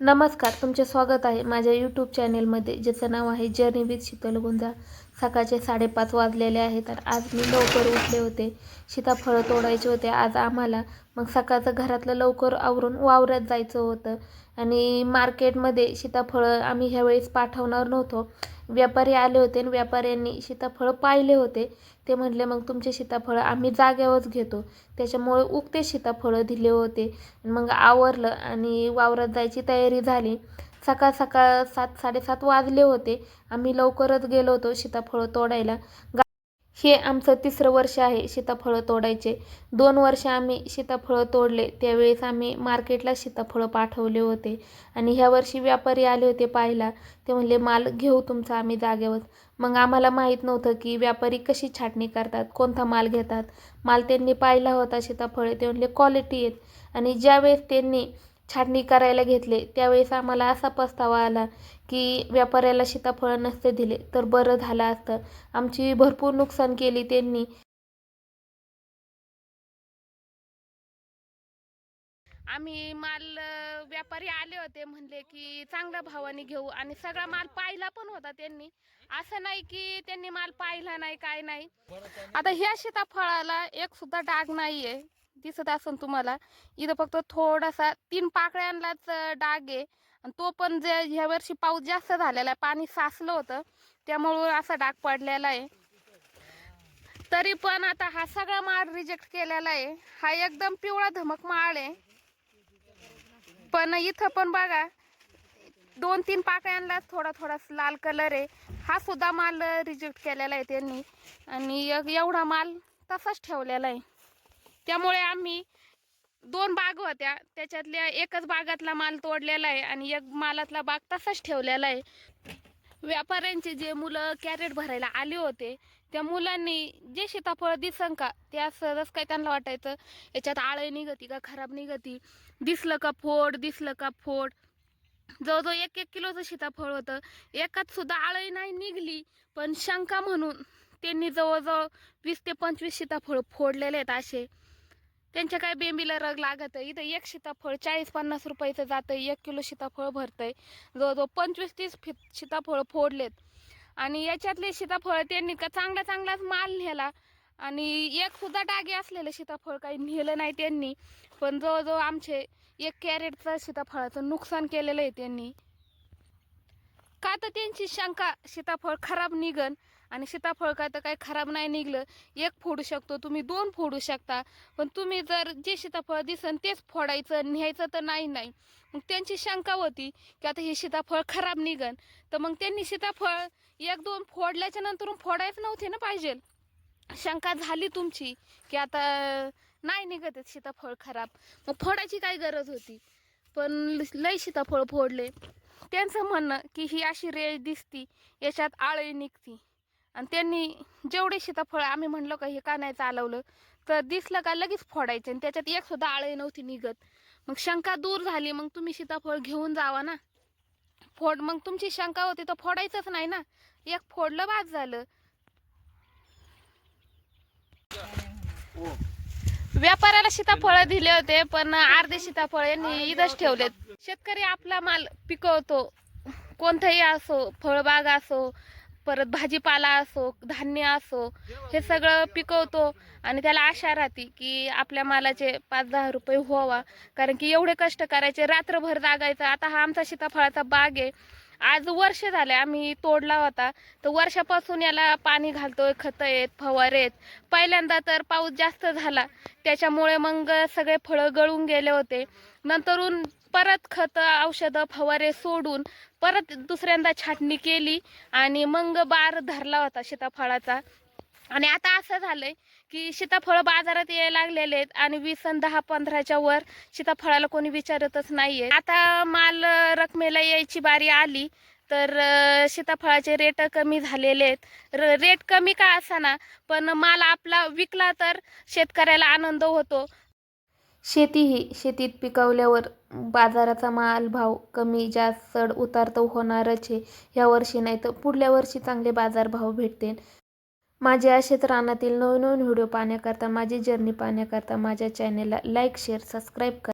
नमस्कार तुमचे स्वागत आहे माझ्या यूट्यूब चॅनेलमध्ये ज्याचं नाव आहे जर्नी विथ शीतल गुंजा सकाळचे साडेपाच वाजलेले आहे तर आज मी लवकर उठले होते. सीताफळं तोडायचे होते आज आम्हाला. मग सकाळचं घरातलं लवकर आवरून वावरात जायचं होतं. आणि मार्केटमध्ये सीताफळं आम्ही ह्यावेळेस पाठवणार नव्हतो. व्यापारी आले होते आणि व्यापाऱ्यांनी सीताफळं पाहिले होते. ते म्हटले मग तुमचे सीताफळं आम्ही जाग्यावरच घेतो. त्याच्यामुळे उगते सीताफळं दिले होते. मग आवरलं आणि वावरात जायची तयारी झाली. सकाळ सकाळ सात साडेसात वाजले होते. आम्ही लवकरच गेलो होतो सीताफळं तोडायला. गा हे आमचं तिसरं वर्ष आहे सीताफळं तोडायचे. दोन वर्ष आम्ही सीताफळं तोडले. त्यावेळेस आम्ही मार्केटला सीताफळं पाठवले होते. आणि ह्या वर्षी व्यापारी आले होते पाहायला. ते म्हणले माल घेऊ तुमचा आम्ही जागेवर. मग आम्हाला माहीत नव्हतं की व्यापारी कशी छाटणी करतात कोणता माल घेतात. माल त्यांनी पाहिला होता सीताफळे. ते म्हणले क्वालिटी आहेत. आणि ज्यावेळेस त्यांनी छाटणी करायला घेतले. त्यावेळेस आम्हाला असा पस्तावा आला की व्यापाऱ्याला सीताफळं नसते दिले तर बरं झालं असतं. आमची भरपूर नुकसान केली त्यांनी. आम्ही माल व्यापारी आले होते म्हणले की चांगल्या भावाने घेऊ. आणि सगळा माल पाहिला पण होता त्यांनी. असं नाही की त्यांनी माल पाहिला नाही काय नाही. आता ह्या सीताफळाला एक सुद्धा डाग नाहीये. दिसत असेल तुम्हाला. इथं फक्त थोडासा तीन पाकळ्यांलाच डाग आहे. आणि तो पण जे ह्या वर्षी पाऊस जास्त झालेला आहे. पाणी साचलं होतं. त्यामुळं असा डाग पडलेला आहे. तरी पण आता हा सगळा माल रिजेक्ट केलेला आहे. हा एकदम पिवळा धमक माळ आहे. पण इथं पण बघा दोन तीन पाकळ्यांना थोडा थोडा लाल कलर आहे. हा सुद्धा माल रिजेक्ट केलेला आहे त्यांनी. आणि एक एवढा माल तसाच ठेवलेला आहे. त्यामुळे आम्ही दोन बाग होत्या. त्याच्यातल्या एकच बागातला माल तोडलेला आहे आणि एक मालातला बाग तसाच ठेवलेला आहे. व्यापाऱ्यांचे जे मुलं कॅरेट भरायला आले होते त्या मुलांनी जे सीताफळ दिसन का त्या सहजच काय त्यांना वाटायचं याच्यात आळं निघती का खराब निघती? दिसलं का फोड दिसलं का फोड? जवळजवळ एक एक किलोचं सीताफळ होतं. एकात सुद्धा आळी नाही निघली पण शंका म्हणून त्यांनी जवळजवळ वीस ते पंचवीस सीताफळ फोडलेले आहेत असे. त्यांच्या काय बेंबीला रग लागत आहे? इथं एक सीताफळ चाळीस पन्नास रुपयाचं जातं एक किलो सीताफळ भरतंय. जवळजवळ पंचवीस तीस फि सीताफळ फोडलेत. आणि याच्यातले सीताफळ त्यांनी का चांगला चांगलाच माल नेला. आणि एक सुद्धा डागे असलेलं सीताफळ काही नेलं नाही त्यांनी. पण जवळजवळ आमचे एक कॅरेटचं सीताफळाचं नुकसान केलेलं आहे त्यांनी. का तर त्यांची शंका सीताफळ खराब निघन आणि सीताफळ काय तर काय खराब नाही निघलं. एक फोडू शकतो तुम्ही दोन फोडू शकता. पण तुम्ही जर जे सीताफळ दिसन तेच फोडायचं न्यायचं तर नाही नाही. मग त्यांची शंका होती की आता हे सीताफळ खराब निघन. तर मग त्यांनी सीताफळ एक दोन फोडल्याच्या नंतर फोडायच नव्हते ना पाहिजे. शंका झाली तुमची की आता नाही निघत आहेत सीताफळ खराब. मग फोडायची काय गरज होती? पण लय सीताफळ फोडले. त्यांचं म्हणणं की ही अशी रेष दिसती याच्यात आळी निघती. आणि त्यांनी जेवढे सीताफळ आम्ही म्हणलो का हे का नाही चालवलं तर दिसलं का लगेच फोडायचं आणि त्याच्यात एक सुद्धा आळे नव्हती निघत. मग शंका दूर झाली मग तुम्ही सीताफळ घेऊन जावा ना. फोड मग तुमची शंका होती तर फोडायचंच नाही ना. एक फोडलं बाद झालं. व्यापाऱ्याला सीताफळ दिले होते पण अर्धे सीताफळ यांनी इथंच ठेवलेत. शेतकरी आपला माल पिकवतो. कोणताही असो फळबाग असो परत भाजीपाला असो धान्य असो हे सगळं पिकवतो आणि त्याला आशा राहते की आपल्या मालाचे पाच दहा रुपये व्हावा. कारण की एवढे कष्ट करायचे रात्रभर जागायचं. आता हा आमचा सीताफळाचा बाग आहे. आज वर्ष झाले आम्ही तोडला होता. तर वर्षापासून याला पाणी घालतोय खतं आहेत फवारे आहेत. पहिल्यांदा तर पाऊस जास्त झाला. त्याच्यामुळे मग सगळे फळं गळून गेले होते. नंतरून परत खतं औषधं फवारे सोडून परत दुसऱ्यांदा छाटणी केली आणि मग बार धरला होता सीताफळाचा आणि आता असं झालंय की सीताफळ बाजारात यायला लागलेले आहेत आणि वीस आणि दहा पंधराच्या वर सीताफळाला कोणी विचारतच नाहीये. आता माल रकमेला यायची बारी आली तर सीताफळाचे रेट कमी झालेले आहेत. र रेट कमी का असाना पण माल आपला विकला तर शेतकऱ्याला आनंद होतो. शेती ही शेतीत पिकवल्यावर बाजाराचा माल भाव कमी जास्त चढ उतार तर होणारच आहे. ह्या वर्षी नाही तर पुढल्या वर्षी चांगले बाजारभाव भेटतील. माझे असेच रानातील नवनवीन व्हिडिओ पाहण्याकरता माझी जर्नी पाहण्याकरता माझ्या चॅनेलला लाईक शेअर सबस्क्राईब करा.